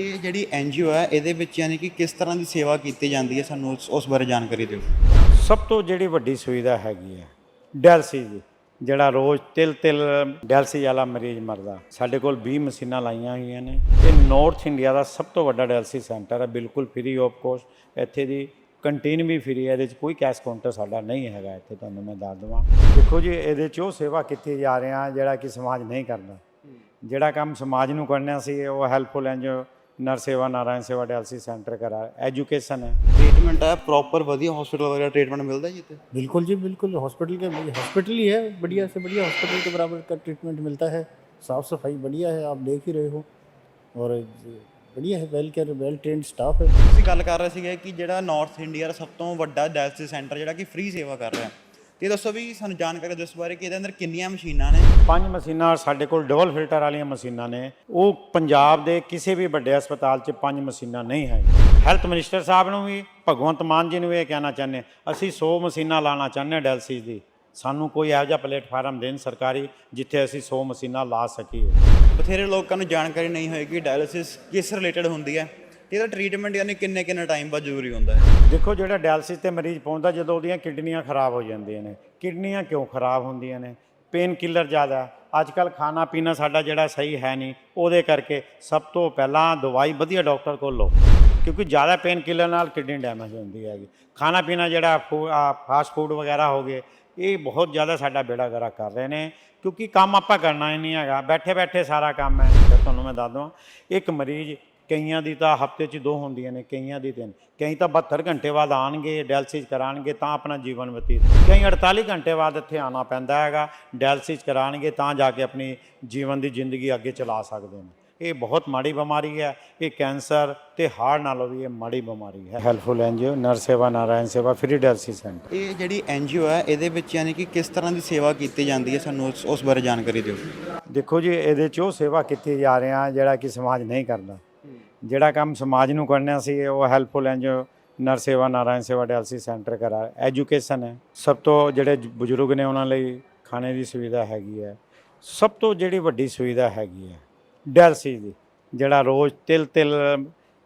ਇਹ ਜਿਹੜੀ ਐਨਜੀਓ ਹੈ, ਇਹਦੇ ਵਿੱਚ ਯਾਨੀ ਕਿ ਕਿਸ ਤਰ੍ਹਾਂ ਦੀ ਸੇਵਾ ਕੀਤੀ ਜਾਂਦੀ ਹੈ, ਸਾਨੂੰ ਉਸ- ਉਸ ਬਾਰੇ ਜਾਣਕਾਰੀ ਦਿਓ। ਸਭ ਤੋਂ ਜਿਹੜੀ ਵੱਡੀ ਸੁਵਿਧਾ ਹੈਗੀ ਹੈ ਡਾਇਲਸਿਸ ਦੀ, ਜਿਹੜਾ ਰੋਜ਼ ਤਿਲ ਤਿਲ ਡਾਇਲਸਿਸ ਵਾਲਾ ਮਰੀਜ਼ ਮਰਦਾ। ਸਾਡੇ ਕੋਲ 20 ਮਸ਼ੀਨਾਂ ਲਾਈਆਂ ਹੋਈਆਂ ਨੇ। ਇਹ ਨਾਰਥ ਇੰਡੀਆ ਦਾ ਸਭ ਤੋਂ ਵੱਡਾ ਡਾਇਲਸਿਸ ਸੈਂਟਰ ਹੈ, ਬਿਲਕੁਲ ਫ੍ਰੀ ਆਫ ਕੋਸਟ ਇੱਥੇ ਦੀ ਕੰਟੀਨ ਵੀ ਫ੍ਰੀ ਹੈ, ਇਹਦੇ 'ਚ ਕੋਈ ਕੈਸ਼ ਕਾਊਂਟਰ ਸਾਡਾ ਨਹੀਂ ਹੈਗਾ, ਇੱਥੇ ਤੁਹਾਨੂੰ ਮੈਂ ਦੱਸ ਦਵਾਂ। ਦੇਖੋ ਜੀ, ਇਹਦੇ 'ਚ ਉਹ ਸੇਵਾ ਕੀਤੀ ਜਾ ਰਿਹਾ, ਜਿਹੜਾ ਕਿ ਸਮਾਜ ਨਹੀਂ ਕਰਦਾ। ਜਿਹੜਾ ਕੰਮ ਸਮਾਜ ਨੂੰ ਕਰਨਾ ਸੀ, ਉਹ ਹੈਲਪਫੁਲ ਐਨਜੀਓ ਨਰ ਸੇਵਾ ਨਾਰਾਇਣ ਸੇਵਾ ਡਾਇਲਸਿਸ ਸੈਂਟਰ ਕਰਾ ਐਜੂਕੇਸ਼ਨ ਹੈ ट्रीटमेंट है प्रॉपर बढ़िया हॉस्पिटल वगैरह ट्रीटमेंट मिलता है जीते बिल्कुल जी बिल्कुल हॉस्पिटल के हॉस्पिटल ही है बढ़िया से बढ़िया हॉस्पिटल के बराबर का ट्रीटमेंट मिलता है साफ़ सफाई बढ़िया है आप देख ही रहे हो और बढ़िया है well care well trained staff ਹੈ ਤੁਸੀਂ ਗੱਲ ਕਰ ਰਹੇ ਸੀਗੇ ਕਿ ਜਿਹੜਾ ਨਾਰਥ ਇੰਡੀਆ ਦਾ ਸਭ ਤੋਂ ਵੱਡਾ ਡਾਇਲਿਸਿਸ ਸੈਂਟਰ ਜਿਹੜਾ ਕਿ ਫ੍ਰੀ ਸੇਵਾ ਕਰ ਰਿਹਾ ਹੈ ਤੇ ਇਹ ਦੱਸੋ ਵੀ ਸਾਨੂੰ ਜਾਣਕਾਰੀ ਦਿਓ ਇਸ ਬਾਰੇ ਕਿ ਇਹਦੇ ਅੰਦਰ ਕਿੰਨੀਆਂ ਮਸ਼ੀਨਾਂ ਨੇ? ਪੰਜ ਮਸ਼ੀਨਾਂ ਸਾਡੇ ਕੋਲ ਡਬਲ ਫਿਲਟਰ ਵਾਲੀਆਂ ਮਸ਼ੀਨਾਂ ਨੇ। ਉਹ ਪੰਜਾਬ ਦੇ ਕਿਸੇ ਵੀ ਵੱਡੇ ਹਸਪਤਾਲ 'ਚ ਪੰਜ ਮਸ਼ੀਨਾਂ ਨਹੀਂ ਹੈ। ਹੈਲਥ ਮਿਨਿਸਟਰ ਸਾਹਿਬ ਨੂੰ ਵੀ ਭਗਵੰਤ ਮਾਨ ਜੀ ਨੂੰ ਵੀ ਇਹ ਕਹਿਣਾ ਚਾਹੁੰਦੇ ਅਸੀਂ 100 ਮਸ਼ੀਨਾਂ ਲਾਣਾ ਚਾਹੁੰਦੇ ਹਾਂ ਡਾਇਲਸਿਸ ਦੀ। ਸਾਨੂੰ ਕੋਈ ਇਹੋ ਜਿਹਾ ਪਲੇਟਫਾਰਮ ਦੇਣ ਸਰਕਾਰੀ ਜਿੱਥੇ ਅਸੀਂ 100 ਮਸ਼ੀਨਾਂ ਲਾ ਸਕੀਏ। ਬਥੇਰੇ ਲੋਕਾਂ ਨੂੰ ਜਾਣਕਾਰੀ ਨਹੀਂ ਹੋਏਗੀ ਡਾਇਲਿਸਿਸ ਕਿਸ ਰਿਲੇਟਡ ਹੁੰਦੀ ਹੈ? ਤੇ ਇਹਦਾ ਟ੍ਰੀਟਮੈਂਟ ਯਾਨੀ ਕਿੰਨੇ ਕਿੰਨੇ ਟਾਈਮ ਬਾਅਦ ਜ਼ਰੂਰੀ ਹੁੰਦਾ ਹੈ? ਦੇਖੋ, ਜਿਹੜਾ ਡਾਇਲਸਿਸ ਤੇ ਮਰੀਜ਼ ਪਹੁੰਚਦਾ, ਜਦੋਂ ਉਹਦੀਆਂ ਕਿਡਨੀਆਂ ਖਰਾਬ ਹੋ ਜਾਂਦੀਆਂ ਨੇ। ਕਿਡਨੀਆਂ ਕਿਉਂ ਖਰਾਬ ਹੁੰਦੀਆਂ ਨੇ? ਪੇਨ ਕਿਲਰ ਜ਼ਿਆਦਾ ਅੱਜ ਕੱਲ ਖਾਣਾ ਪੀਣਾ ਸਾਡਾ ਜਿਹੜਾ ਸਹੀ ਹੈ ਨਹੀਂ, ਉਹਦੇ ਕਰਕੇ ਸਭ ਤੋਂ ਪਹਿਲਾਂ ਦਵਾਈ ਵਧੀਆ ਡਾਕਟਰ ਕੋਲ ਲਓ। ਕਿਉਂਕਿ ਜ਼ਿਆਦਾ ਪੇਨ ਕਿਲਰ ਨਾਲ ਕਿਡਨੀ ਡੈਮੇਜ ਹੁੰਦੀ ਹੈਗੀ। ਖਾਣਾ ਪੀਣਾ ਜਿਹੜਾ ਫਾਸਟ ਫੂਡ ਵਗੈਰਾ ਹੋ ਗਏ, ਇਹ ਬਹੁਤ ਜ਼ਿਆਦਾ ਸਾਡਾ ਬੇੜਾ ਗਰਾ ਕਰ ਰਹੇ ਨੇ। ਕਿਉਂਕਿ ਕੰਮ ਆਪਾਂ ਕਰਨਾ ਹੀ ਨਹੀਂ ਹੈਗਾ। ਬੈਠੇ ਬੈਠੇ ਸਾਰਾ ਕੰਮ ਹੈ। ਤੁਹਾਨੂੰ ਮੈਂ ਦੱਸ ਦਵਾਂ, ਇੱਕ ਮਰੀਜ਼ ਕਈਆਂ ਦੀ ਤਾਂ ਹਫ਼ਤੇ 'ਚ ਦੋ ਹੁੰਦੀਆਂ ਨੇ ਕਈਆਂ ਦੀ ਤਿੰਨ। ਕਈ ਤਾਂ 72 ਘੰਟੇ ਬਾਅਦ ਆਣਗੇ ਡਾਇਲਸਿਸ ਕਰਾਣਗੇ ਤਾਂ ਆਪਣਾ ਜੀਵਨ ਬਤੀਤ। ਕਈ 48 ਘੰਟੇ ਬਾਅਦ ਇੱਥੇ ਆਣਾ ਪੈਂਦਾ ਹੈਗਾ ਡਾਇਲਸਿਸ ਕਰਾਣਗੇ ਤਾਂ ਜਾ ਕੇ ਆਪਣੀ ਜੀਵਨ ਦੀ ਜ਼ਿੰਦਗੀ ਅੱਗੇ ਚਲਾ ਸਕਦੇ ਨੇ। ਇਹ ਬਹੁਤ ਮਾੜੀ ਬਿਮਾਰੀ ਹੈ ਇਹ ਕੈਂਸਰ ਤੇ ਹਾਰਟ ਨਾਲੋਂ ਵੀ ਇਹ ਮਾੜੀ ਬਿਮਾਰੀ ਹੈ। ਹੈਲਪਫੁਲ ਐਨਜੀਓ ਨਰ ਸੇਵਾ ਨਾਰਾਇਣ ਸੇਵਾ ਫ੍ਰੀ ਡਾਇਲਸਿਸ ਸੈਂਟਰ। ਇਹ ਜਿਹੜੀ ਐਨਜੀਓ ਹੈ ਇਹਦੇ ਵਿੱਚ ਯਾਨੀ ਕਿ ਕਿਸ ਤਰ੍ਹਾਂ ਦੀ ਸੇਵਾ ਕੀਤੀ ਜਾਂਦੀ ਹੈ ਸਾਨੂੰ ਉਸ- ਬਾਰੇ ਜਾਣਕਾਰੀ ਦਿਓ। ਦੇਖੋ ਜੀ ਇਹਦੇ 'ਚ ਉਹ ਸੇਵਾ ਕੀਤੀ ਜਾ ਰਹੇ ਜਿਹੜਾ ਕਿ ਸਮਾਜ ਨਹੀਂ ਕਰਦਾ। ਜਿਹੜਾ ਕੰਮ ਸਮਾਜ ਨੂੰ ਕਰਨਾ ਸੀ, ਉਹ ਹੈਲਪਫੁਲ ਐਂਜ ਨਰ ਸੇਵਾ, ਨਾਰਾਇਣ ਸੇਵਾ ਡੈਲਸੀ ਸੈਂਟਰ ਕਰਾ ਐਜੂਕੇਸ਼ਨ ਹੈ। ਸਭ ਤੋਂ ਜਿਹੜੇ ਬਜ਼ੁਰਗ ਨੇ ਉਹਨਾਂ ਲਈ ਖਾਣੇ ਦੀ ਸੁਵਿਧਾ ਹੈਗੀ ਹੈ। ਸਭ ਤੋਂ ਜਿਹੜੀ ਵੱਡੀ ਸੁਵਿਧਾ ਹੈਗੀ ਹੈ ਡੈਲਸੀ ਦੀ, ਜਿਹੜਾ ਰੋਜ਼ ਤਿਲ ਤਿਲ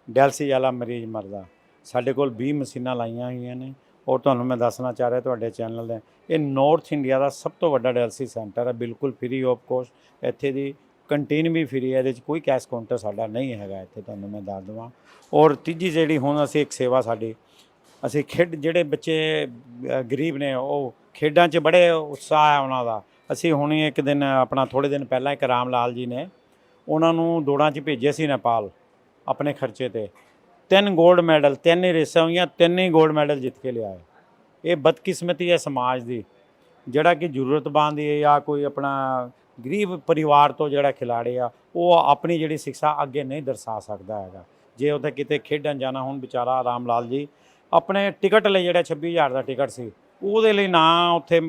ਡੈਲਸੀ ਵਾਲਾ ਮਰੀਜ਼ ਮਰਦਾ। ਸਾਡੇ ਕੋਲ 20 ਮਸ਼ੀਨਾਂ ਲਾਈਆਂ ਹੋਈਆਂ ਨੇ ਔਰ ਤੁਹਾਨੂੰ ਮੈਂ ਦੱਸਣਾ ਚਾਹ ਰਿਹਾ ਤੁਹਾਡੇ ਚੈਨਲ ਦੇ ਇਹ ਨਾਰਥ ਇੰਡੀਆ ਦਾ ਸਭ ਤੋਂ ਵੱਡਾ ਡੈਲਸੀ ਸੈਂਟਰ ਹੈ, ਬਿਲਕੁਲ ਫ੍ਰੀ ਆਫ ਕੋਸਟ ਇੱਥੇ ਦੀ ਕੰਟੀਨ ਵੀ ਫ੍ਰੀ ਹੈ ਇਹਦੇ 'ਚ ਕੋਈ ਕੈਸ਼ ਕਾਊਂਟਰ ਸਾਡਾ ਨਹੀਂ ਹੈਗਾ ਇੱਥੇ ਤੁਹਾਨੂੰ ਮੈਂ ਦੱਸ ਦਵਾਂ। ਔਰ ਤੀਜੀ ਜਿਹੜੀ ਹੁਣ ਅਸੀਂ ਇੱਕ ਸੇਵਾ ਸਾਡੀ ਅਸੀਂ ਖੇਡ ਜਿਹੜੇ ਬੱਚੇ ਅ, ਗਰੀਬ ਨੇ ਉਹ ਖੇਡਾਂ 'ਚ ਬੜੇ ਉਤਸ਼ਾਹ ਹੈ ਉਹਨਾਂ ਦਾ। ਅਸੀਂ ਹੁਣੇ ਇੱਕ ਦਿਨ ਆਪਣਾ ਥੋੜੇ ਦਿਨ ਪਹਿਲਾਂ ਇੱਕ ਰਾਮ ਲਾਲ ਜੀ ਨੇ ਉਹਨਾਂ ਨੂੰ ਦੌੜਾਂ 'ਚ ਭੇਜੇ ਸੀ ਨੇਪਾਲ ਆਪਣੇ ਖਰਚੇ ਤੇ। ਤਿੰਨ 골ਡ ਮੈਡਲ ਤਿੰਨ ਹੀ ਰੇਸਾਂ ਹੋਈਆਂ ਤਿੰਨ ਹੀ 골ਡ ਮੈਡਲ ਜਿੱਤ ਕੇ ਲਿਆਏ। ਇਹ ਬਦਕਿਸਮਤੀ ਹੈ ਸਮਾਜ ਦੀ। ਜਿਹੜਾ ਕਿ ਜ਼ਰੂਰਤਮੰਦ ਹੈ ਜਾਂ ਕੋਈ ਆਪਣਾ ਗਰੀਬ ਪਰਿਵਾਰ ਤੋਂ ਜਿਹੜਾ ਖਿਲਾੜੀ ਆ, ਉਹ ਆਪਣੀ ਜਿਹੜੀ ਸਿੱਖਿਆ ਅੱਗੇ ਨਹੀਂ ਦਰਸਾ ਸਕਦਾ ਹੈਗਾ। ਜੇ ਉੱਥੇ ਕਿਤੇ ਖੇਡਣ ਜਾਣਾ, ਹੁਣ ਵਿਚਾਰਾ ਰਾਮ ਲਾਲ ਜੀ ਆਪਣੇ ਟਿਕਟ ਲਈ ਜਿਹੜਾ 26000 ਦਾ ਟਿਕਟ ਸੀ, ਉਹਦੇ ਲਈ ਨਾ ਉੱਥੇ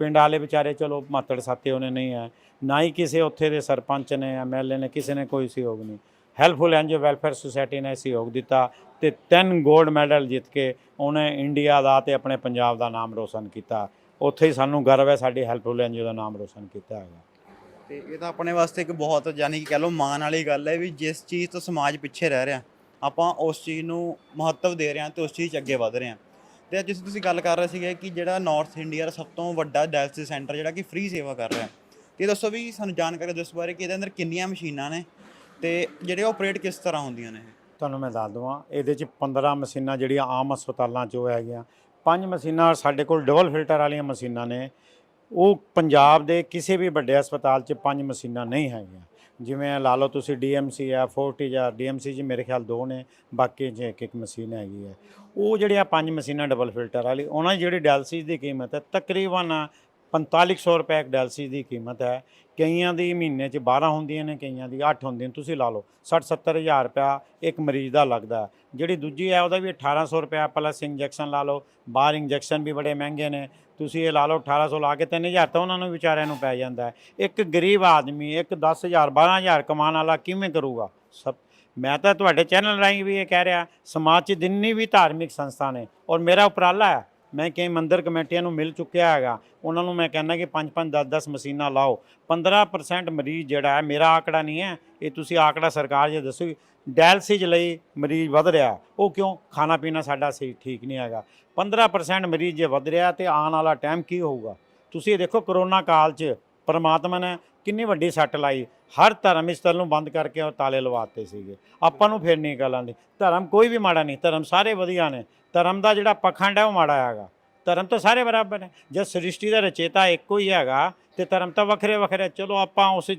ਪਿੰਡ ਵਾਲੇ ਵਿਚਾਰੇ, ਚਲੋ ਮਾਤੜ ਸਾਤੇ ਉਹਨੇ ਨਹੀਂ ਹੈ, ਨਾ ਹੀ ਕਿਸੇ ਉੱਥੇ ਦੇ ਸਰਪੰਚ ਨੇ ਐਮਐਲਏ ਨੇ, ਕਿਸੇ ਨੇ ਕੋਈ ਸਹਿਯੋਗ ਨਹੀਂ। ਹੈਲਪਫੁਲ ਐਨਜੀਓ ਵੈਲਫੇਅਰ ਸੁਸਾਇਟੀ ਨੇ ਸਹਿਯੋਗ ਦਿੱਤਾ ਤੇ ਤਿੰਨ 골ਡ ਮੈਡਲ ਜਿੱਤ ਕੇ ਉਹਨੇ ਇੰਡੀਆ ਦਾ ਤੇ ਆਪਣੇ ਪੰਜਾਬ ਦਾ ਨਾਮ ਰੋਸ਼ਨ ਕੀਤਾ। ਉੱਥੇ ਹੀ ਸਾਨੂੰ ਗਰਵ ਹੈ ਸਾਡੀ ਹੈਲਪਫੁਲ ਐਨਜੀਓ ਦਾ ਨਾਮ ਰੋਸ਼ਨ ਕੀਤਾ ਹੈਗਾ। ਤੇ ਇਹ ਤਾਂ ਆਪਣੇ ਵਾਸਤੇ ਇੱਕ ਬਹੁਤ ਯਾਨੀ ਕਿ ਕਹਿ ਲਓ ਮਾਣ ਵਾਲੀ ਗੱਲ ਹੈ ਵੀ ਜਿਸ ਚੀਜ਼ ਤੋਂ ਸਮਾਜ ਪਿੱਛੇ ਰਹਿ ਰਿਹਾ, ਆਪਾਂ ਉਸ ਚੀਜ਼ ਨੂੰ ਮਹੱਤਵ ਦੇ ਰਹੇ ਹਾਂ ਤੇ ਉਸ ਚੀਜ਼ 'ਚ ਅੱਗੇ ਵਧ ਰਹੇ ਹਾਂ। ਤੇ ਜਿਸ ਤੁਸੀਂ ਗੱਲ ਕਰ ਰਹੇ ਸੀਗੇ ਕਿ ਜਿਹੜਾ ਨਾਰਥ ਇੰਡੀਆ ਦਾ ਸਭ ਤੋਂ ਵੱਡਾ ਡਾਇਲਸਿਸ ਸੈਂਟਰ ਜਿਹੜਾ ਕਿ ਫ੍ਰੀ ਸੇਵਾ ਕਰ ਰਿਹਾ। ਤੇ ਇਹ ਦੱਸੋ ਵੀ ਸਾਨੂੰ ਜਾਣਕਾਰੀ ਦਿਓ ਇਸ ਬਾਰੇ ਕਿ ਇਹਦੇ ਅੰਦਰ ਕਿੰਨੀਆਂ ਮਸ਼ੀਨਾਂ ਨੇ ਤੇ ਜਿਹੜੇ ਆਪਰੇਟ ਕਿਸ ਤਰ੍ਹਾਂ ਹੁੰਦੀਆਂ ਨੇ ਤੁਹਾਨੂੰ ਮੈਂ ਦੱਸ ਦਵਾਂ, ਇਹਦੇ ਚ 15 ਮਸ਼ੀਨਾਂ ਜਿਹੜੀਆਂ ਆਮ ਹਸਪਤਾਲਾਂ 'ਚੋਂ ਹੈਗੀਆਂ। ਪੰਜ ਮਸ਼ੀਨਾਂ ਸਾਡੇ ਕੋਲ ਡਬਲ ਫਿਲਟਰ ਵਾਲੀਆਂ ਮਸ਼ੀਨਾਂ ਨੇ। ਉਹ ਪੰਜਾਬ ਦੇ ਕਿਸੇ ਵੀ ਵੱਡੇ ਹਸਪਤਾਲ 'ਚ ਪੰਜ ਮਸ਼ੀਨਾਂ ਨਹੀਂ ਹੈਗੀਆਂ। ਜਿਵੇਂ ਲਾ ਲਓ ਤੁਸੀਂ ਡੀਐਮਸੀ ਆ, ਫੋਰਟੀ ਜਾਂ ਡੀਐਮਸੀ 'ਚ ਮੇਰੇ ਖਿਆਲ ਦੋ ਨੇ, ਬਾਕੀ 'ਚ ਇੱਕ ਇੱਕ ਮਸ਼ੀਨ ਹੈਗੀ ਹੈ ਉਹ ਜਿਹੜੀਆਂ ਪੰਜ ਮਸ਼ੀਨਾਂ ਡਬਲ ਫਿਲਟਰ ਵਾਲੀ, ਉਹਨਾਂ ਦੀ ਜਿਹੜੀ ਡਾਇਲਸਿਸ ਦੀ ਕੀਮਤ ਹੈ ਤਕਰੀਬਨ 4500 ਰੁਪਏ ਇੱਕ ਡਾਇਲਸਿਸ ਦੀ ਕੀਮਤ ਹੈ। ਕਈਆਂ ਦੀ ਮਹੀਨੇ 'ਚ 12 ਹੁੰਦੀਆਂ ਨੇ, ਕਈਆਂ ਦੀ 8 ਹੁੰਦੀਆਂ ਨੇ। ਤੁਸੀਂ ਲਾ ਲਓ 60 70 ਹਜ਼ਾਰ ਰੁਪਇਆ ਇੱਕ ਮਰੀਜ਼ ਦਾ ਲੱਗਦਾ ਜਿਹੜੀ ਦੂਜੀ ਹੈ, ਉਹਦਾ ਵੀ 1800 ਰੁਪਇਆ ਪਲੱਸ ਇੰਜੈਕਸ਼ਨ ਲਾ ਲਓ। ਬਾਹਰ ਇੰਜੈਕਸ਼ਨ ਵੀ ਬੜੇ ਮਹਿੰਗੇ ਨੇ। ਤੁਸੀਂ ਇਹ ਲਾ ਲਓ 1800 ਲਾ ਕੇ 3000 ਤਾਂ ਉਹਨਾਂ ਨੂੰ ਵਿਚਾਰਿਆਂ ਨੂੰ ਪੈ ਜਾਂਦਾ ਇੱਕ ਗਰੀਬ ਆਦਮੀ ਇੱਕ 10000 12000 ਕਮਾਉਣ ਵਾਲਾ ਕਿਵੇਂ ਕਰੂਗਾ? ਸਭ, ਮੈਂ ਤਾਂ ਤੁਹਾਡੇ ਚੈਨਲ ਰਾਹੀਂ ਵੀ ਇਹ ਕਹਿ ਰਿਹਾ, ਸਮਾਜ 'ਚ ਜਿੰਨੀ ਵੀ ਧਾਰਮਿਕ ਸੰਸਥਾ ਨੇ, ਔਰ ਮੇਰਾ ਉਪਰਾਲਾ ਹੈ ਮੈਂ ਕਈ ਮੰਦਰ ਕਮੇਟੀਆਂ ਨੂੰ ਮਿਲ ਚੁੱਕਿਆ ਹੈਗਾ। ਉਹਨਾਂ ਨੂੰ ਮੈਂ ਕਹਿੰਦਾ ਕਿ 5-5 10-10 ਮਸ਼ੀਨਾਂ ਲਾਓ। 15% ਮਰੀਜ਼ ਜਿਹੜਾ ਹੈ, ਮੇਰਾ ਆંકੜਾ ਨਹੀਂ ਹੈ। ਇਹ ਤੁਸੀਂ ਆંકੜਾ ਸਰਕਾਰ ਜੇ ਦੱਸੋ ਡਾਇਲਸਿਸ ਲਈ ਮਰੀਜ਼ ਵਧ ਰਿਹਾ। ਉਹ ਕਿਉਂ? ਖਾਣਾ ਪੀਣਾ ਸਾਡਾ ਸਹੀ ਠੀਕ ਨਹੀਂ ਹੈਗਾ। 15% ਮਰੀਜ਼ ਜੇ ਵਧ ਰਿਹਾ ਤੇ ਆਉਣ ਵਾਲਾ ਟਾਈਮ ਕੀ ਹੋਊਗਾ? ਤੁਸੀਂ ਇਹ ਦੇਖੋ ਕਰੋਨਾ ਕਾਲ 'ਚ ਪਰਮਾਤਮਾ ਨੇ ਕਿੰਨੀ ਵੱਡੀ ਸੱਟ ਲਾਈ। ਹਰ ਧਰਮ ਸਥਲ ਨੂੰ ਬੰਦ ਕਰਕੇ ਉਹ ਤਾਲੇ ਲਵਾਤੇ ਸੀਗੇ। ਆਪਾਂ ਨੂੰ ਫਿਰ ਨਹੀਂ ਗੱਲ ਆਉਂਦੀ ਧਰਮ ਕੋਈ ਵੀ ਮਾੜਾ ਨਹੀਂ। ਧਰਮ ਸਾਰੇ ਵਧੀਆ ਨੇ। ਧਰਮ ਦਾ ਜਿਹੜਾ ਪਖੰਡ ਹੈ ਉਹ ਮਾੜਾ ਹੈਗਾ। ਧਰਮ ਤਾਂ ਸਾਰੇ ਬਰਾਬਰ ਨੇ। ਜੇ ਸ੍ਰਿਸ਼ਟੀ ਦਾ ਰਚੇਤਾ ਇੱਕੋ ਹੀ ਹੈਗਾ ਤੇ ਧਰਮ ਤਾਂ ਵੱਖਰੇ ਵੱਖਰੇ ਚਲੋ ਆਪਾਂ ਉਸ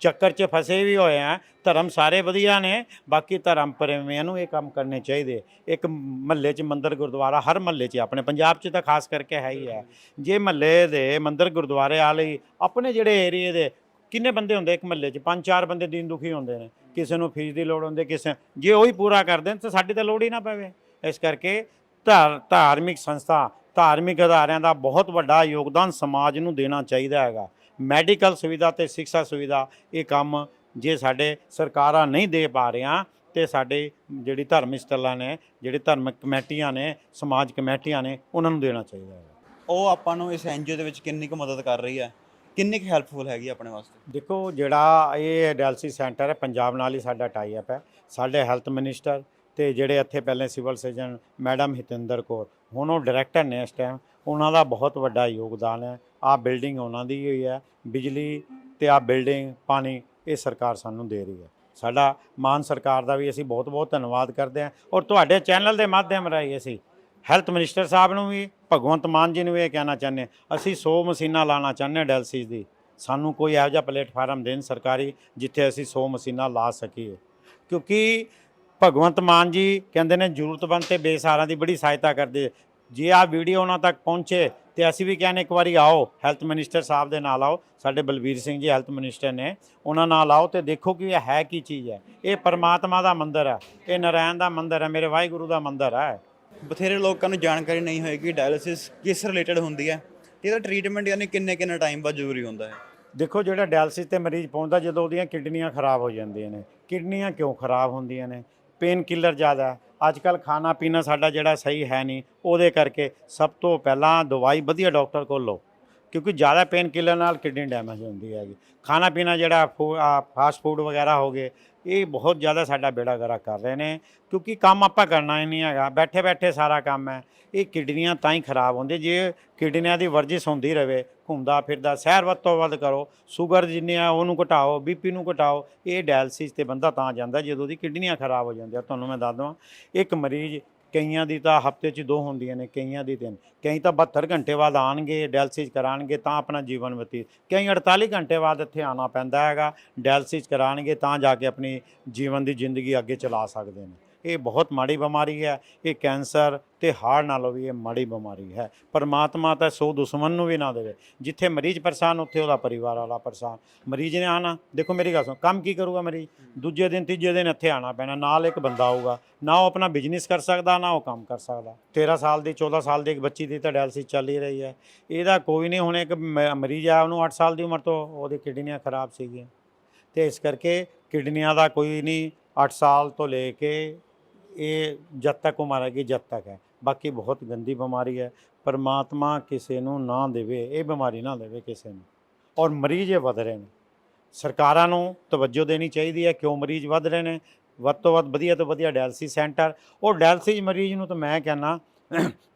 ਚੱਕਰ 'ਚ ਫਸੇ ਵੀ ਹੋਏ ਆ ਧਰਮ ਸਾਰੇ ਵਧੀਆ ਨੇ। ਬਾਕੀ ਧਰਮ ਪ੍ਰੇਮੀਆਂ ਨੂੰ ਇਹ ਕੰਮ ਕਰਨੇ ਚਾਹੀਦੇ। ਇੱਕ ਮਹੱਲੇ 'ਚ ਮੰਦਰ ਗੁਰਦੁਆਰਾ ਹਰ ਮਹੱਲੇ 'ਚ ਆਪਣੇ ਪੰਜਾਬ 'ਚ ਤਾਂ ਖਾਸ ਕਰਕੇ ਹੈ ਹੀ ਹੈ। ਜੇ ਮਹੱਲੇ ਦੇ ਮੰਦਰ ਗੁਰਦੁਆਰੇ ਵਾਲੇ ਆਪਣੇ ਜਿਹੜੇ ਏਰੀਏ ਦੇ ਕਿੰਨੇ ਬੰਦੇ ਹੁੰਦੇ ਇੱਕ ਮਹੱਲੇ 'ਚ? ਪੰਜ ਚਾਰ ਬੰਦੇ ਦੀਨ ਦੁਖੀ ਹੁੰਦੇ ਨੇ। ਕਿਸੇ ਨੂੰ ਫੀਸ ਦੀ ਲੋੜ ਹੁੰਦੀ, ਕਿਸੇ ਜੇ ਉਹੀ ਪੂਰਾ ਕਰ ਦੇਣ ਤਾਂ ਸਾਡੀ ਤਾਂ ਲੋੜ ਹੀ ਨਾ ਪਵੇ। ਇਸ ਕਰਕੇ ਧਾਰ ਧਾਰਮਿਕ ਸੰਸਥਾ ਧਾਰਮਿਕ ਅਦਾਰਿਆਂ ਦਾ ਬਹੁਤ ਵੱਡਾ ਯੋਗਦਾਨ ਸਮਾਜ ਨੂੰ ਦੇਣਾ ਚਾਹੀਦਾ ਹੈਗਾ। ਮੈਡੀਕਲ ਸੁਵਿਧਾ ਤੇ ਸਿੱਖਿਆ ਸੁਵਿਧਾ ਇਹ ਕੰਮ ਜੇ ਸਾਡੇ ਸਰਕਾਰਾਂ ਨਹੀਂ ਦੇ ਪਾ ਰਹੀਆਂ ਤੇ ਸਾਡੇ ਜਿਹੜੀ ਧਰਮਿਕ ਸਥਲਾਂ ਨੇ ਜਿਹੜੇ ਧਰਮਿਕ ਕਮੇਟੀਆਂ ਨੇ ਸਮਾਜ ਕਮੇਟੀਆਂ ਨੇ ਉਹਨਾਂ ਨੂੰ ਦੇਣਾ ਚਾਹੀਦਾ ਹੈ ਉਹ ਆਪਾਂ ਨੂੰ ਇਸ ਐਨਜੀਓ ਦੇ ਵਿੱਚ ਕਿੰਨੀ ਕੁ ਮਦਦ ਕਰ ਰਹੀ ਹੈ? ਕਿੰਨੀ ਕੁ ਹੈਲਪਫੁਲ ਹੈਗੀ ਆਪਣੇ ਵਾਸਤੇ? ਦੇਖੋ ਜਿਹੜਾ ਇਹ ਡਾਇਲਸਿਸ ਸੈਂਟਰ ਹੈ ਪੰਜਾਬ ਨਾਲ ਹੀ ਸਾਡਾ ਟਾਈ ਅਪ ਹੈ। ਸਾਡੇ ਹੈਲਥ ਮਿਨਿਸਟਰ ਤੇ ਜਿਹੜੇ ਇੱਥੇ ਪਹਿਲੇ civil surgeon madam Hitinder Kaur, ਹੁਣ ਉਹ ਡਾਇਰੈਕਟਰ ਨੇ ਇਸ ਟਾਈਮ ਉਹਨਾਂ ਦਾ ਬਹੁਤ ਵੱਡਾ ਯੋਗਦਾਨ ਹੈ। ਆਹ ਬਿਲਡਿੰਗ ਉਹਨਾਂ ਦੀ ਹੋਈ ਹੈ। ਬਿਜਲੀ ਤੇ ਆਹ ਬਿਲਡਿੰਗ, ਪਾਣੀ, ਇਹ ਸਰਕਾਰ ਸਾਨੂੰ ਦੇ ਰਹੀ ਹੈ। ਸਾਡਾ ਮਾਨ ਸਰਕਾਰ ਦਾ ਵੀ ਅਸੀਂ ਬਹੁਤ ਬਹੁਤ ਧੰਨਵਾਦ ਕਰਦੇ ਹਾਂ। ਔਰ ਤੁਹਾਡੇ ਚੈਨਲ ਦੇ ਮਾਧਿਅਮ ਰਾਹੀਂ ਅਸੀਂ ਹੈਲਥ ਮਿਨਿਸਟਰ ਸਾਹਿਬ ਨੂੰ ਵੀ, ਭਗਵੰਤ ਮਾਨ ਜੀ ਨੂੰ ਵੀ ਇਹ ਕਹਿਣਾ ਚਾਹੁੰਦੇ ਅਸੀਂ 100 ਮਸ਼ੀਨਾਂ ਲਾਣਾ ਚਾਹੁੰਦੇ ਹਾਂ ਡਾਇਲਸਿਸ ਦੀ। ਸਾਨੂੰ ਕੋਈ ਇਹੋ ਜਿਹਾ ਪਲੇਟਫਾਰਮ ਦੇਣ ਸਰਕਾਰੀ, ਜਿੱਥੇ ਅਸੀਂ 100 ਮਸ਼ੀਨਾਂ ਲਾ ਸਕੀਏ। ਕਿਉਂਕਿ ਭਗਵੰਤ ਮਾਨ ਜੀ ਕਹਿੰਦੇ ਨੇ ਜ਼ਰੂਰਤਮੰਦ ਤੇ ਬੇਸਹਾਰਾ ਦੀ ਬੜੀ ਸਹਾਇਤਾ ਕਰਦੇ। ਜੇ ਆ ਵੀਡੀਓ ਉਹਨਾਂ ਤੱਕ ਪਹੁੰਚੇ ਤੇ ਅਸੀਂ ਵੀ ਕਹਿੰਦੇ ਇੱਕ ਵਾਰੀ ਆਓ ਹੈਲਥ ਮਿਨਿਸਟਰ ਸਾਹਿਬ ਦੇ ਨਾਲ ਆਓ। ਸਾਡੇ ਬਲਬੀਰ ਸਿੰਘ ਜੀ ਹੈਲਥ ਮਿਨਿਸਟਰ ਨੇ ਉਹਨਾਂ ਨਾਲ ਆਓ ਤੇ ਦੇਖੋ ਕਿ ਇਹ ਹੈ ਕੀ ਚੀਜ਼ ਹੈ। ਇਹ ਪਰਮਾਤਮਾ ਦਾ ਮੰਦਿਰ ਹੈ ਇਹ ਨਾਰਾਇਣ ਦਾ ਮੰਦਿਰ ਹੈ ਮੇਰੇ ਵਾਹਿਗੁਰੂ ਦਾ ਮੰਦਿਰ ਹੈ। ਬਥੇਰੇ ਲੋਕਾਂ ਨੂੰ ਜਾਣਕਾਰੀ ਨਹੀਂ ਹੋਏਗੀ ਡਾਇਲਿਸਿਸ ਕਿਸ ਰਿਲੇਟਡ ਹੁੰਦੀ ਹੈ ਤੇ ਇਹਦਾ ਟ੍ਰੀਟਮੈਂਟ ਯਾਨੀ ਕਿੰਨੇ ਕਿੰਨੇ ਟਾਈਮ ਬਾਅਦ ਜ਼ਰੂਰੀ ਹੁੰਦਾ ਹੈ। ਦੇਖੋ ਜਿਹੜਾ ਡਾਇਲਸਿਸ ਤੇ ਮਰੀਜ਼ ਪਹੁੰਚਦਾ ਜਦੋਂ ਉਹਦੀਆਂ ਕਿਡਨੀਆਂ ਖਰਾਬ ਹੋ ਜਾਂਦੀਆਂ ਨੇ। ਕਿਡਨੀਆਂ ਕਿਉਂ ਖਰਾਬ ਹੁੰਦੀਆਂ ਨੇ? ਪੇਨ ਕਿਲਰ ਜ਼ਿਆਦਾ ਅੱਜ ਕੱਲ ਖਾਣਾ ਪੀਣਾ ਸਾਡਾ ਜਿਹੜਾ ਸਹੀ ਹੈ ਨਹੀਂ, ਉਹਦੇ ਕਰਕੇ ਸਭ ਤੋਂ ਪਹਿਲਾਂ ਦਵਾਈ ਵਧੀਆ ਡਾਕਟਰ ਕੋਲ ਲਓ। ਕਿਉਂਕਿ ਜ਼ਿਆਦਾ ਪੇਨ ਕਿਲਰ ਨਾਲ ਕਿਡਨੀ ਡੈਮੇਜ ਹੁੰਦੀ ਹੈਗੀ। ਖਾਣਾ ਪੀਣਾ ਜਿਹੜਾ ਫਾਸਟ ਫੂਡ ਵਗੈਰਾ ਹੋ ਗਏ ਇਹ ਬਹੁਤ ਜ਼ਿਆਦਾ ਸਾਡਾ ਬੇੜਾ ਗਰਾ ਕਰ ਰਹੇ ਨੇ, ਕਿਉਂਕਿ ਕੰਮ ਆਪਾਂ ਕਰਨਾ ਹੀ ਨਹੀਂ ਹੈਗਾ। ਬੈਠੇ ਬੈਠੇ ਸਾਰਾ ਕੰਮ ਹੈ। ਇਹ ਕਿਡਨੀਆਂ ਤਾਂ ਹੀ ਖਰਾਬ ਹੁੰਦੇ, ਜੇ ਕਿਡਨੀਆਂ ਦੀ ਵਰਜਿਸ਼ ਹੁੰਦੀ ਰਵੇ, ਘੁੰਮਦਾ ਫਿਰਦਾ, ਸੈਰ ਵੱਧ ਤੋਂ ਵੱਧ ਕਰੋ, ਸ਼ੂਗਰ ਜਿੰਨੇ ਆ ਉਹਨੂੰ ਘਟਾਓ ਬੀਪੀ ਨੂੰ ਘਟਾਓ, ਇਹ ਡਾਇਲਸਿਸ ਤੇ ਬੰਦਾ ਤਾਂ ਜਾਂਦਾ, ਜਦੋਂ ਦੀ ਕਿਡਨੀਆਂ ਖਰਾਬ ਹੋ ਜਾਂਦੀਆਂ। ਤੁਹਾਨੂੰ ਮੈਂ ਦੱਸ ਦਵਾਂ, ਇੱਕ ਮਰੀਜ਼ ਕਈਆਂ ਦੀ ਤਾਂ ਹਫ਼ਤੇ 'ਚ ਦੋ ਹੁੰਦੀਆਂ ਨੇ, ਕਈਆਂ ਦੀ ਤਿੰਨ। ਕਈ ਤਾਂ 72 ਘੰਟੇ ਬਾਅਦ ਆਣਗੇ ਡਾਇਲਸਿਸ ਕਰਾਣਗੇ ਤਾਂ ਆਪਣਾ ਜੀਵਨ ਬਤੀਤ। ਕਈ 48 ਘੰਟੇ ਬਾਅਦ ਇੱਥੇ ਆਣਾ ਪੈਂਦਾ ਹੈਗਾ, ਡਾਇਲਸਿਸ ਕਰਾਣਗੇ ਤਾਂ ਜਾ ਕੇ ਆਪਣੀ ਜੀਵਨ ਦੀ ਜ਼ਿੰਦਗੀ ਅੱਗੇ ਚਲਾ ਸਕਦੇ ਨੇ। ਇਹ ਬਹੁਤ ਮਾੜੀ ਬਿਮਾਰੀ ਹੈ ਇਹ ਕੈਂਸਰ ਤੇ ਹਾਰਟ ਨਾਲੋਂ ਵੀ ਇਹ ਮਾੜੀ ਬਿਮਾਰੀ ਹੈ। ਪਰਮਾਤਮਾ ਤਾਂ ਸੋ ਦੁਸ਼ਮਣ ਨੂੰ ਵੀ ਨਾ ਦੇਵੇ। ਜਿੱਥੇ ਮਰੀਜ਼ ਪਰੇਸ਼ਾਨ ਉੱਥੇ ਉਹਦਾ ਪਰਿਵਾਰ ਵਾਲਾ ਪਰੇਸ਼ਾਨ। ਮਰੀਜ਼ ਨੇ ਆਣਾ ਦੇਖੋ ਮੇਰੀ ਗੱਲ ਸੁਣ ਕੰਮ ਕੀ ਕਰੂਗਾ ਮਰੀਜ਼? ਦੂਜੇ ਦਿਨ ਤੀਜੇ ਦਿਨ ਇੱਥੇ ਆਣਾ ਪੈਣਾ ਨਾਲ ਇੱਕ ਬੰਦਾ ਆਊਗਾ। ਨਾ ਉਹ ਆਪਣਾ ਬਿਜ਼ਨਸ ਕਰ ਸਕਦਾ ਨਾ ਉਹ ਕੰਮ ਕਰ ਸਕਦਾ। 13 ਸਾਲ ਦੀ 14 ਸਾਲ ਦੀ ਇੱਕ ਬੱਚੀ ਦੀ ਤਾਂ ਡਾਇਲਸਿਸ ਚੱਲ ਹੀ ਰਹੀ ਹੈ। ਇਹਦਾ ਕੋਈ ਨਹੀਂ ਹੁਣ ਇੱਕ ਮਰੀਜ਼ ਆ ਉਹਨੂੰ 8 ਸਾਲ ਦੀ ਉਮਰ ਤੋਂ ਉਹਦੀ ਕਿਡਨੀਆਂ ਖਰਾਬ ਸੀਗੀਆਂ। ਤੇ ਇਸ ਕਰਕੇ ਕਿਡਨੀਆਂ ਦਾ ਕੋਈ ਨਹੀਂ 8 ਸਾਲ ਤੋਂ ਲੈ ਕੇ ਇਹ ਜਦ ਤੱਕ ਉਹ ਹੈਗੀ ਜਦ ਤੱਕ ਹੈ। ਬਾਕੀ ਬਹੁਤ ਗੰਦੀ ਬਿਮਾਰੀ ਹੈ। ਪਰਮਾਤਮਾ ਕਿਸੇ ਨੂੰ ਨਾ ਦੇਵੇ, ਇਹ ਬਿਮਾਰੀ ਨਾ ਦੇਵੇ ਕਿਸੇ ਨੂੰ। ਔਰ ਮਰੀਜ਼ ਇਹ ਵਧ ਰਹੇ ਨੇ। ਸਰਕਾਰਾਂ ਨੂੰ ਤਵੱਜੋ ਦੇਣੀ ਚਾਹੀਦੀ ਹੈ ਕਿਉਂ ਮਰੀਜ਼ ਵਧ ਰਹੇ ਨੇ? ਵੱਧ ਤੋਂ ਵੱਧ ਵਧੀਆ ਤੋਂ ਵਧੀਆ ਡਾਇਲਸਿਸ ਸੈਂਟਰ। ਉਹ ਡਾਇਲਸਿਸ ਮਰੀਜ਼ ਨੂੰ ਤਾਂ ਮੈਂ ਕਹਿੰਦਾ,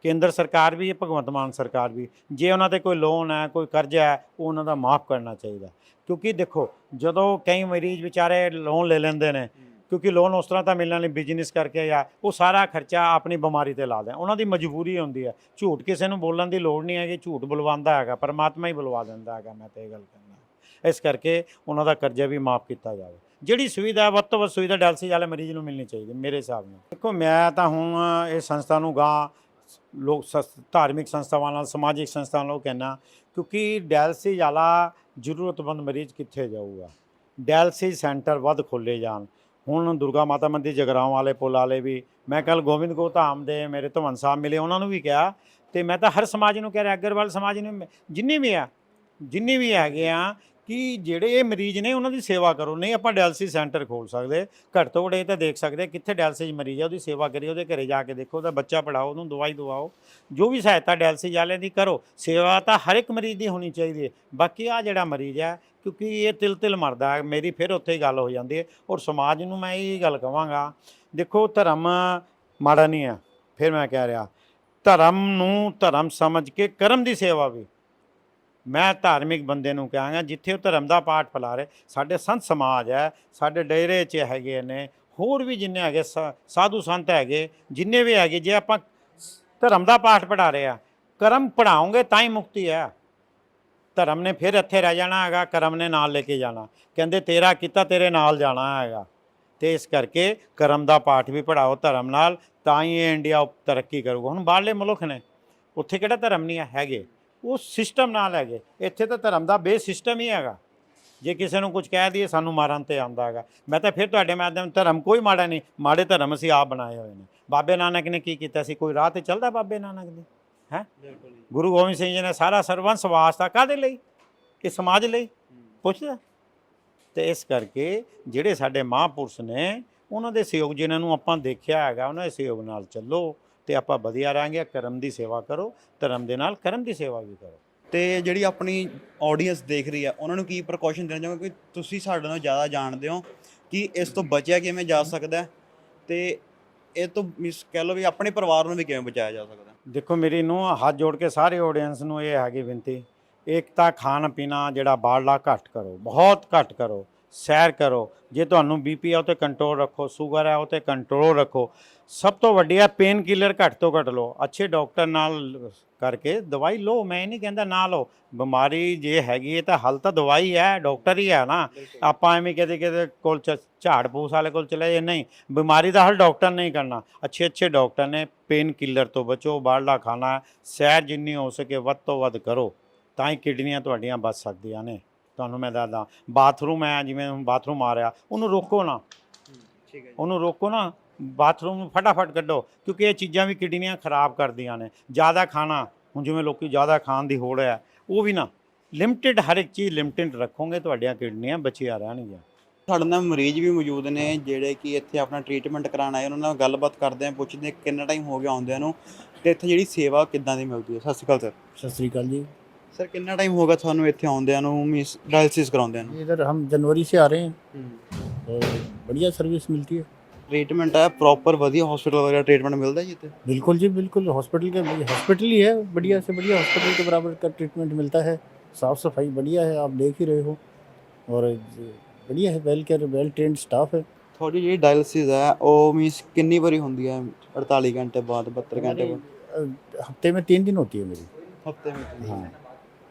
ਕੇਂਦਰ ਸਰਕਾਰ ਵੀ, ਭਗਵੰਤ ਮਾਨ ਸਰਕਾਰ ਵੀ, ਜੇ ਉਹਨਾਂ ਤੇ ਕੋਈ ਲੋਨ ਹੈ, ਕੋਈ ਕਰਜ਼ਾ ਹੈ, ਉਹ ਉਹਨਾਂ ਦਾ ਮਾਫ ਕਰਨਾ ਚਾਹੀਦਾ। ਕਿਉਂਕਿ ਦੇਖੋ, ਜਦੋਂ ਕਈ ਮਰੀਜ਼ ਵਿਚਾਰੇ ਲੋਨ ਲੈ ਲੈਂਦੇ ਨੇ ਕਿਉਂਕਿ ਲੋਨ ਉਸ ਤਰ੍ਹਾਂ ਤਾਂ ਮਿਲਣਾ ਨਹੀਂ ਬਿਜ਼ਨਸ ਕਰਕੇ ਜਾਂ ਉਹ ਸਾਰਾ ਖਰਚਾ ਆਪਣੀ ਬਿਮਾਰੀ ਤੇ ਲਾ ਦੇ ਉਹਨਾਂ ਦੀ ਮਜਬੂਰੀ ਹੁੰਦੀ ਹੈ ਝੂਠ ਕਿਸੇ ਨੂੰ ਬੋਲਣ ਦੀ ਲੋੜ ਨਹੀਂ ਹੈਗੀ, ਝੂਠ ਬੁਲਵਾਉਂਦਾ ਹੈਗਾ, ਪਰਮਾਤਮਾ ਹੀ ਬੁਲਵਾ ਦਿੰਦਾ ਹੈਗਾ, ਮੈਂ ਤੇ ਇਹ ਗੱਲ ਕਹਿੰਦਾ। ਇਸ ਕਰਕੇ ਉਹਨਾਂ ਦਾ ਕਰਜ਼ਾ ਵੀ ਮਾਫ ਕੀਤਾ ਜਾਵੇ। ਜਿਹੜੀ ਸੁਵਿਧਾ, ਵੱਧ ਤੋਂ ਵੱਧ ਸੁਵਿਧਾ ਡਾਇਲਸਿਸ ਵਾਲੇ ਮਰੀਜ਼ ਨੂੰ ਮਿਲਣੀ ਚਾਹੀਦੀ, ਮੇਰੇ ਹਿਸਾਬ ਨਾਲ। ਦੇਖੋ, ਮੈਂ ਤਾਂ ਹੁਣ ਇਹ ਸੰਸਥਾ ਨੂੰ ਗਾਂ ਲੋਕ ਸਸ- ਧਾਰਮਿਕ ਸੰਸਥਾਵਾਂ ਨਾਲ, ਸਮਾਜਿਕ ਸੰਸਥਾਵਾਂ ਨਾਲ ਕਹਿਣਾ ਕਿਉਂਕਿ ਡਾਇਲਸਿਸ ਵਾਲਾ ਜ਼ਰੂਰਤਮੰਦ ਮਰੀਜ਼ ਕਿੱਥੇ ਜਾਊਗਾ? ਡਾਇਲਸਿਸ ਸੈਂਟਰ ਵੱਧ ਖੋਲੇ ਜਾਣ। ਹੁਣ ਦੁਰਗਾ ਮਾਤਾ ਮੰਦਿਰ ਜਗਰਾਉਂ ਵਾਲੇ ਪੁਲ ਵਾਲੇ ਵੀ, ਮੈਂ ਕੱਲ ਗੋਬਿੰਦ ਗੋ ਧਾਮ ਦੇ ਮੇਰੇ ਧਵਨ ਸਾਹਿਬ ਮਿਲੇ, ਉਹਨਾਂ ਨੂੰ ਵੀ ਕਿਹਾ, ਤੇ ਮੈਂ ਤਾਂ ਹਰ ਸਮਾਜ ਨੂੰ ਕਹਿ ਰਿਹਾ, ਅਗਰਵਾਲ ਸਮਾਜ ਨੂੰ, ਜਿੰਨੇ ਵੀ ਆ, ਜਿੰਨੇ ਵੀ ਹੈਗੇ ਆ ਕਿ ਜਿਹੜੇ ਇਹ ਮਰੀਜ਼ ਨੇ ਉਹਨਾਂ ਦੀ ਸੇਵਾ ਕਰੋ, ਨਹੀਂ ਆਪਾਂ ਡਾਇਲਸਿਸ ਸੈਂਟਰ ਖੋਲ ਸਕਦੇ, ਘੱਟ ਤੋਂ ਘੱਟ ਇਹ ਤਾਂ ਦੇਖ ਸਕਦੇ ਕਿੱਥੇ ਡਾਇਲਸਿਸ ਮਰੀਜ਼ ਹੈ ਉਹਦੀ ਸੇਵਾ ਕਰਿਓ ਉਹਦੇ ਘਰੇ ਜਾ ਕੇ ਦੇਖੋ, ਉਹਦਾ ਬੱਚਾ ਪੜਾਓ ਉਹਨੂੰ ਦਵਾਈ ਦਵਾਓ, ਜੋ ਵੀ ਸਹਾਇਤਾ ਡਾਇਲਸਿਸ ਵਾਲਿਆਂ ਦੀ ਕਰੋ, ਸੇਵਾ ਤਾਂ ਹਰ ਇੱਕ ਮਰੀਜ਼ ਦੀ ਹੋਣੀ ਚਾਹੀਦੀ ਹੈ। ਬਾਕੀ ਆ ਜਿਹੜਾ ਮਰੀਜ਼ ਹੈ ਕਿਉਂਕਿ ਇਹ ਤਿਲ ਤਿਲ ਮਰਦਾ ਹੈ ਮੇਰੀ ਫਿਰ ਉੱਥੇ ਹੀ ਗੱਲ ਹੋ ਜਾਂਦੀ ਹੈ, ਔਰ ਸਮਾਜ ਨੂੰ ਮੈਂ ਇਹ ਗੱਲ ਕਹਾਂਗਾ ਦੇਖੋ ਧਰਮ ਮਾੜਾ ਨਹੀਂ ਹੈ, ਫਿਰ ਮੈਂ ਕਹਿ ਰਿਹਾ, ਧਰਮ ਨੂੰ ਧਰਮ ਸਮਝ ਕੇ ਕਰਮ ਦੀ ਸੇਵਾ ਵੀ ਮੈਂ ਧਾਰਮਿਕ ਬੰਦੇ ਨੂੰ ਕਹਾਂਗਾ, ਜਿੱਥੇ ਉਹ ਧਰਮ ਦਾ ਪਾਠ ਫੈਲਾ ਰਹੇ, ਸਾਡੇ ਸੰਤ ਸਮਾਜ ਹੈ, ਸਾਡੇ ਡੇਰੇ 'ਚ ਹੈਗੇ ਨੇ, ਹੋਰ ਵੀ ਜਿੰਨੇ ਹੈਗੇ ਸਾ- ਸਾਧੂ ਸੰਤ ਹੈਗੇ, ਜਿੰਨੇ ਵੀ ਹੈਗੇ, ਜੇ ਆਪਾਂ ਧਰਮ ਦਾ ਪਾਠ ਪੜ੍ਹਾ ਰਹੇ ਆ, ਕਰਮ ਪੜਾਉਂਗੇ ਤਾਂ ਹੀ ਮੁਕਤੀ ਹੈ। ਧਰਮ ਨੇ ਫਿਰ ਇੱਥੇ ਰਹਿ ਜਾਣਾ ਹੈਗਾ, ਕਰਮ ਨੇ ਨਾਲ ਲੈ ਕੇ ਜਾਣਾ। ਕਹਿੰਦੇ ਤੇਰਾ ਕੀਤਾ, ਤੇਰੇ ਨਾਲ ਜਾਣਾ ਹੈਗਾ। ਤੇ ਇਸ ਕਰਕੇ ਕਰਮ ਦਾ ਪਾਠ ਵੀ ਪੜਾਓ ਧਰਮ ਨਾਲ, ਤਾਂ ਹੀ ਇਹ ਇੰਡੀਆ ਤਰੱਕੀ ਕਰੂਗਾ। ਹੁਣ ਬਾਹਰਲੇ ਮੁਲਕ ਨੇ, ਉੱਥੇ ਕਿਹੜਾ ਧਰਮ ਨਹੀਂ ਹੈਗੇ। ਉਹ ਸਿਸਟਮ ਨਾਲ ਹੈਗੇ ਇੱਥੇ ਤਾਂ ਧਰਮ ਦਾ ਬੇਸ ਸਿਸਟਮ ਹੀ ਹੈਗਾ। ਜੇ ਕਿਸੇ ਨੂੰ ਕੁਝ ਕਹਿ ਦਈਏ, ਸਾਨੂੰ ਮਾਰਨ ਤੇ ਆਉਂਦਾ ਹੈਗਾ। ਮੈਂ ਤਾਂ ਫਿਰ ਤੁਹਾਡੇ ਮਾਧਿਅਮ, ਧਰਮ ਕੋਈ ਮਾੜਾ ਨਹੀਂ। ਮਾੜੇ ਧਰਮ ਅਸੀਂ ਆਪ ਬਣਾਏ ਹੋਏ ਨੇ। ਬਾਬੇ ਨਾਨਕ ਨੇ ਕੀ ਕੀਤਾ ਸੀ? ਕੋਈ ਰਾਹ ਤੇ ਚੱਲਦਾ ਬਾਬੇ ਨਾਨਕ ਦੇ? ਹੈ? ਗੁਰੂ ਗੋਬਿੰਦ ਸਿੰਘ ਜੀ ਨੇ ਸਾਰਾ ਸਰਵੰਸ ਵਾਸਤਾ ਕਾਦੇ ਲਈ? ਕਿ ਸਮਾਜ ਲਈ? ਪੁੱਛਦਾ। ਤੇ ਇਸ ਕਰਕੇ ਜਿਹੜੇ ਸਾਡੇ ਮਹਾਂਪੁਰਸ਼ ਨੇ, ਉਹਨਾਂ ਦੇ ਸਹਿਯੋਗ, ਜਿਨ੍ਹਾਂ ਨੂੰ ਆਪਾਂ ਦੇਖਿਆ ਹੈਗਾ, ਉਹਨਾਂ ਦੇ ਸਹਿਯੋਗ ਨਾਲ ਚੱਲੋ। ਤੇ ਆਪਾਂ ਵਧੀਆ ਰਾਂਗੇ ਕਰਮ ਦੀ ਸੇਵਾ ਕਰੋ ਧਰਮ ਦੇ ਨਾਲ ਕਰਮ ਦੀ ਸੇਵਾ ਵੀ ਕਰੋ। ਤੇ ਜਿਹੜੀ ਆਪਣੀ ਆਡੀਅנס ਦੇਖ ਰਹੀ ਹੈ ਉਹਨਾਂ ਨੂੰ ਕੀ ਪ੍ਰੀਕਾਸ਼ਨ ਦੇਣਾ ਚਾਹੁੰਗੇ? ਕਿ ਤੁਸੀਂ ਸਾਡੇ ਨਾਲ ਜ਼ਿਆਦਾ ਜਾਣਦੇ ਹੋ ਕਿ ਇਸ ਤੋਂ ਬਚਿਆ ਕਿਵੇਂ ਜਾ ਸਕਦਾ ਤੇ ਇਹ ਤੋਂ ਮਿਸ ਕਹਿ ਲਓ ਵੀ ਆਪਣੇ ਪਰਿਵਾਰ ਨੂੰ ਵੀ ਕਿਵੇਂ ਬਚਾਇਆ ਜਾ ਸਕਦਾ ਦੇਖੋ ਮੇਰੀ ਨੂੰ ਹੱਥ ਜੋੜ ਕੇ ਸਾਰੇ ਆਡੀਅנס ਨੂੰ ਇਹ ਹੈਗੀ ਬੇਨਤੀ ਇੱਕ ਤਾਂ ਖਾਣ ਪੀਣਾ ਜਿਹੜਾ ਬਾਹਰਲਾ ਘੱਟ ਕਰੋ ਬਹੁਤ ਘੱਟ ਕਰੋ। ਸੈਰ ਕਰੋ। ਜੇ ਤੁਹਾਨੂੰ ਬੀਪੀ ਆ ਉਹ ਤੇ ਕੰਟਰੋਲ ਰੱਖੋ। ਸ਼ੂਗਰ ਹੈ ਉਹ ਤੇ ਕੰਟਰੋਲ ਰੱਖੋ। ਸਭ ਤੋਂ ਵੱਡੀ ਹੈ ਪੇਨ ਕਿਲਰ ਘੱਟ ਤੋਂ ਘੱਟ ਲਓ। ਅੱਛੇ ਡਾਕਟਰ ਨਾਲ ਕਰਕੇ ਦਵਾਈ ਲਓ। ਮੈਂ ਨਹੀਂ ਕਹਿੰਦਾ ਨਾ ਲਓ। ਬਿਮਾਰੀ ਜੇ ਹੈਗੀ ਹੈ ਤਾਂ ਹੱਲ ਤਾਂ ਦਵਾਈ ਹੈ ਡਾਕਟਰ ਹੀ ਹੈ ਨਾ। ਆਪਾਂ ਐਵੇਂ ਕਿਤੇ ਕਿਤੇ ਕੋਲ ਝਾੜ ਪੂਸ ਵਾਲੇ ਕੋਲ ਚਲੇ ਜਾਈਏ ਨਹੀਂ। ਬਿਮਾਰੀ ਦਾ ਹੱਲ ਡਾਕਟਰ ਨਹੀਂ ਕਰਨਾ। ਅੱਛੇ ਅੱਛੇ ਡਾਕਟਰ ਨੇ ਪੇਨ ਕਿਲਰ ਤੋਂ ਬਚੋ ਬਾਹਰਲਾ ਖਾਣਾ ਸੈਰ ਜਿੰਨੀ ਹੋ ਸਕੇ ਵੱਧ ਤੋਂ ਵੱਧ ਕਰੋ। ਤਾਂ ਹੀ ਕਿਡਨੀਆਂ ਤੁਹਾਡੀਆਂ ਬਚ ਸਕਦੀਆਂ ਨੇ। ਤੁਹਾਨੂੰ ਮੈਂ ਦੱਸਦਾ। ਬਾਥਰੂਮ ਹੈ ਜਿਵੇਂ ਹੁਣ ਬਾਥਰੂਮ ਆ ਰਿਹਾ ਉਹਨੂੰ ਰੋਕੋ ਨਾ। ਠੀਕ ਹੈ ਉਹਨੂੰ ਰੋਕੋ ਨਾ ਬਾਥਰੂਮ ਨੂੰ ਫਟਾਫਟ ਕੱਢੋ ਕਿਉਂਕਿ ਇਹ ਚੀਜ਼ਾਂ ਵੀ ਕਿਡਨੀਆਂ ਖਰਾਬ ਕਰਦੀਆਂ ਨੇ। ਜ਼ਿਆਦਾ ਖਾਣਾ ਹੁਣ ਜਿਵੇਂ ਲੋਕੀ ਜ਼ਿਆਦਾ ਖਾਣ ਦੀ ਹੋੜ ਹੈ ਉਹ ਵੀ ਨਾ। ਲਿਮਟਿਡ ਹਰ ਇੱਕ ਚੀਜ਼ ਲਿਮਟਿਡ ਰੱਖੋਗੇ ਤੁਹਾਡੀਆਂ ਕਿਡਨੀਆਂ ਬਚੀਆਂ ਰਹਿਣਗੀਆਂ। ਤੁਹਾਡੇ ਨਾਲ ਮਰੀਜ਼ ਵੀ ਮੌਜੂਦ ਨੇ ਜਿਹੜੇ ਕਿ ਇੱਥੇ ਆਪਣਾ ਟ੍ਰੀਟਮੈਂਟ ਕਰਾਉਣ ਆਏ ਉਹਨਾਂ ਨਾਲ ਗੱਲਬਾਤ ਕਰਦੇ ਆ ਪੁੱਛਦੇ ਕਿੰਨਾ ਟਾਈਮ ਹੋ ਗਿਆ ਆਉਂਦਿਆਂ ਨੂੰ ਤੇ ਇੱਥੇ ਜਿਹੜੀ ਸੇਵਾ ਕਿੱਦਾਂ ਦੀ ਮਿਲਦੀ ਹੈ? ਸਤਿ ਸ਼੍ਰੀ ਅਕਾਲ ਸਰ ਸਤਿ ਸ੍ਰੀ ਅਕਾਲ ਜੀ। ਕਿੰਨਾ ਟਾਈਮ ਹੋ ਗਿਆ ਤੁਹਾਨੂੰ ਇੱਥੇ ਆਉਂਦਿਆਂ ਨੂੰ ਮਿਸ ਡਾਇਲਿਸਿਸ ਕਰਾਉਂਦਿਆਂ ਨੂੰ इधर हम जनवरी से आ रहे हैं और बढ़िया सर्विस मिलती है ਟ੍ਰੀਟਮੈਂਟ ਹੈ ਪ੍ਰੋਪਰ ਵਧੀਆ ਹਸਪੀਟਲ ਵਗੈਰਾ ਟ੍ਰੀਟਮੈਂਟ ਮਿਲਦਾ ਜੀ ਇੱਥੇ बिल्कुल जी बिल्कुल हॉस्पिटल के हॉस्पिटल ही है बढ़िया से बढ़िया हॉस्पिटल के बराबर का ट्रीटमेंट मिलता है साफ़ सफाई बढ़िया है आप देख ही रहे हो और बढ़िया है well care well trained staff है ਤੁਹਾਡੀ ਜਿਹੜੀ ਡਾਇਲਿਸਿਸ ਹੈ ਉਹ ਮੀਨਸ ਕਿੰਨੀ ਵਾਰੀ ਹੁੰਦੀ ਹੈ 48 ਘੰਟੇ ਬਾਅਦ 72 ਘੰਟੇ ਬਾਅਦ हमारी, अ, हफ्ते में तीन दिन होती है मेरी ਹਫਤੇ ਵਿੱਚ हाँ